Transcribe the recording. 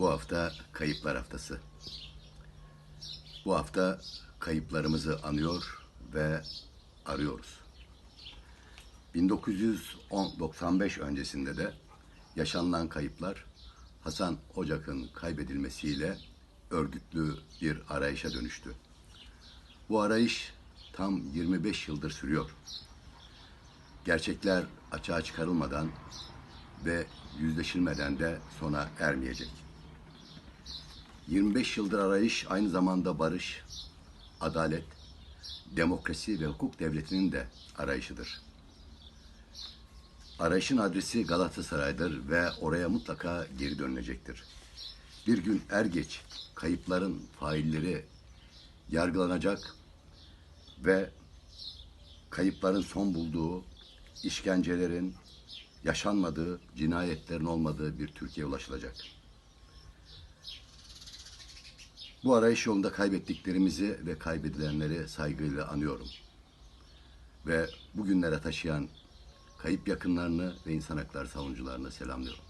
Bu hafta Kayıplar Haftası. Bu hafta kayıplarımızı anıyor ve arıyoruz. 1995 öncesinde de yaşanılan kayıplar Hasan Ocak'ın kaybedilmesiyle örgütlü bir arayışa dönüştü. Bu arayış tam 25 yıldır sürüyor. Gerçekler açığa çıkarılmadan ve yüzleşilmeden de sona ermeyecek. 25 yıldır arayış aynı zamanda barış, adalet, demokrasi ve hukuk devletinin de arayışıdır. Arayışın adresi Galatasaray'dır ve oraya mutlaka geri dönülecektir. Bir gün er geç kayıpların failleri yargılanacak ve kayıpların son bulduğu, işkencelerin yaşanmadığı, cinayetlerin olmadığı bir Türkiye ulaşılacak. Bu arayış yolunda kaybettiklerimizi ve kaybedilenleri saygıyla anıyorum. Ve bugünlere taşıyan kayıp yakınlarını ve insan hakları savunucularını selamlıyorum.